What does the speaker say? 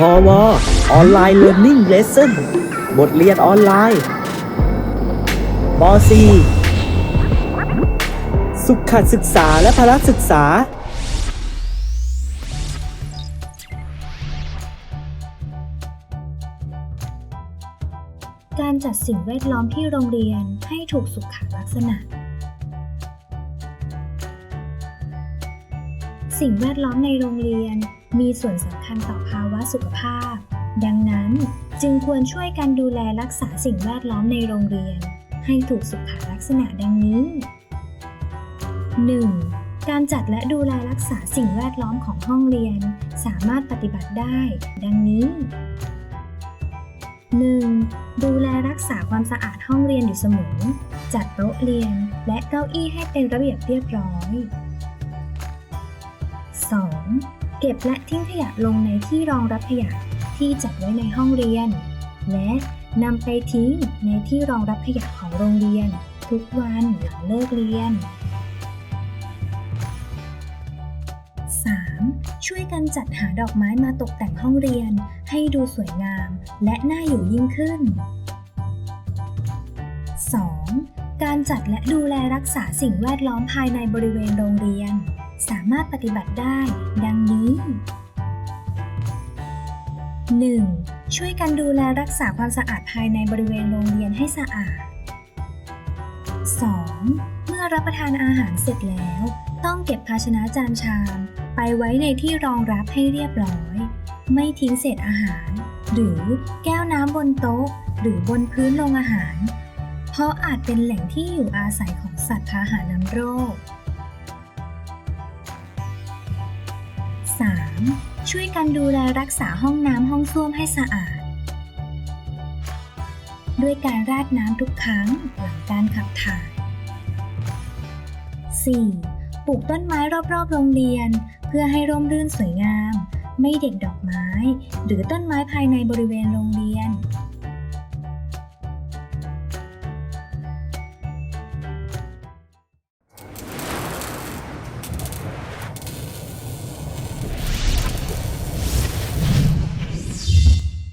พอวออนไลน์เรียน i ิ่งเลสเซ่นบทเรียนออนไลน์ป .4 สุขศึกษาและพละศึกษา การจัดสิ่งแวดล้อมที่โรงเรียนให้ถูกสุขลักษณะ สิ่งแวดล้อมในโรงเรียน มีส่วนสำคัญต่อภาวะสุขภาพ ดังนั้นจึงควรช่วยกันดูแลรักษาสิ่งแวดล้อมในโรงเรียน ให้ถูกสุขลักษณะดังนี้ 1. การจัดและดูแลรักษาสิ่งแวดล้อมของห้องเรียน สามารถปฏิบัติได้ ดังนี้ 1. ดูแลรักษาความสะอาดห้องเรียนอยู่เสมอ จัดโต๊ะเรียนและเก้าอี้ให้เป็นระเบียบเรียบร้อย 2. เก็บและทิ้งขยะลงในที่รองรับขยะที่จัดไว้ในห้องเรียน และนำไปทิ้งในที่รองรับขยะของโรงเรียน ทุกวันหลังเลิกเรียน 3. ช่วยกันจัดหาดอกไม้มาตกแต่งห้องเรียน ให้ดูสวยงาม และน่าอยู่ยิ่งขึ้น 2. การจัดและดูแลรักษาสิ่งแวดล้อมภายในบริเวณโรงเรียน สามารถปฏิบัติได้ ดังนี้ 1. ช่วยกันดูแลรักษาความสะอาดภายในบริเวณโรงเรียนให้สะอาด 2. เมื่อรับประทานอาหารเสร็จแล้ว ต้องเก็บภาชนะจานชาม ไปไว้ในที่รองรับให้เรียบร้อย ไม่ทิ้งเศษอาหาร หรือแก้วน้ำบนโต๊ะ หรือบนพื้นโรงอาหาร เพราะอาจเป็นแหล่งที่อยู่อาศัยของสัตว์พาหะนำโรค 3. ช่วยกันดูแลรักษาห้องน้ำห้องส้วมให้สะอาด ด้วยการราดน้ำทุกครั้งหลังการขับถ่าย 4. ปลูกต้นไม้รอบๆ โรงเรียน เพื่อให้ร่มรื่นสวยงาม ไม่เด็ดดอกไม้ หรือต้นไม้ภายในบริเวณโรงเรียน